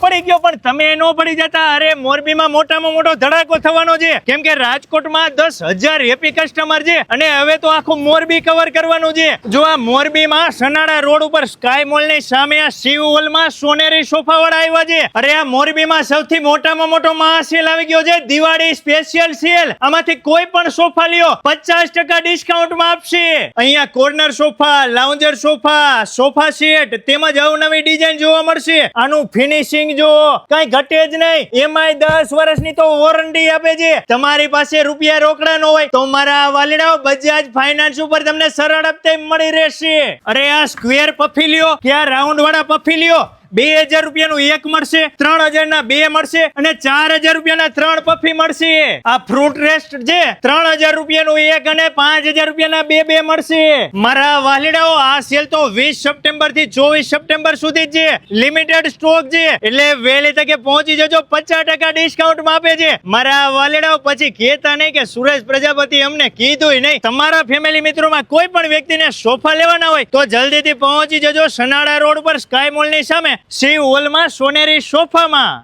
પડી ગયો, પણ તમે ન પડી જતા. અરે, મોરબીમાં મોટામાં મોટો ધડાકો થવાનો છે. કેમ કે રાજકોટમાં દસ હજાર હેપી કસ્ટમર છે અને હવે તો આખું મોરબી કવર કરવાનું છે. જો આ મોરબીમાં સનાડા રોડ ઉપર સ્કાય મોલની સામે આ શિવ હોલમાં સોનેરી સોફા વાળા આવ્યા છે. અરે, આ મોરબીમાં સૌથી મોટામાં મોટો મહાસેલ આવી ગયો છે. દિવાળી સ્પેશિયલ સેલ આમાંથી કોઈ પણ સોફા લ્યો, પચાસ ટકા ડિસ્કાઉન્ટમાં આપશે. અહીંયા corner sofa lounger sofa sofa set તેમજ અવનવી ડિઝાઇન જોવા મળશે. આનું ફિનિશિંગ જો કઈ ઘટે જ નહીં. એમાંય દસ વર્ષની તો વોરંટી આપે છે. તમારી પાસે રૂપિયા રોકડા નો હોય તો મારા વાલીડાઓ બજાજ ફાઇનાન્સ ઉપર તમને સરળ હપ્તે મળી રહેશે. અરે આ સ્ક્વેર પફી લ્યો. કે આ રાઉન્ડ વાળા પફી લ્યો? બે હજાર રૂપિયાનું એક મળશે, ત્રણ હજાર ના બે મળશે અને ચાર હજાર રૂપિયાના ત્રણ પફી મળશે. આ ફ્રૂટ રેસ્ટ છે, ત્રણ હજાર રૂપિયાનું એક અને પાંચ હજાર રૂપિયાના બે બે મળશે. મારા વાલીડાઓ, આ સેલ તો વીસ સપ્ટેમ્બરથી ચોવીસ સપ્ટેમ્બર સુધી છે. લિમિટેડ સ્ટોક છે, એટલે વહેલી તકે પહોંચી જજો, પચાસ ટકા ડિસ્કાઉન્ટ આપે છે. મારા વાલીડાઓ, પછી કહેતા નહીં કે સુરેશ પ્રજાપતિ અમને કીધું નહીં. તમારા ફેમિલી મિત્રોમાં કોઈ પણ વ્યક્તિને સોફા લેવાના હોય, તો જલ્દીથી પહોંચી જજો સનાડા રોડ પર સ્કાય મોલની સામે. શિવ હોલમાં સોનેરી સોફામાં.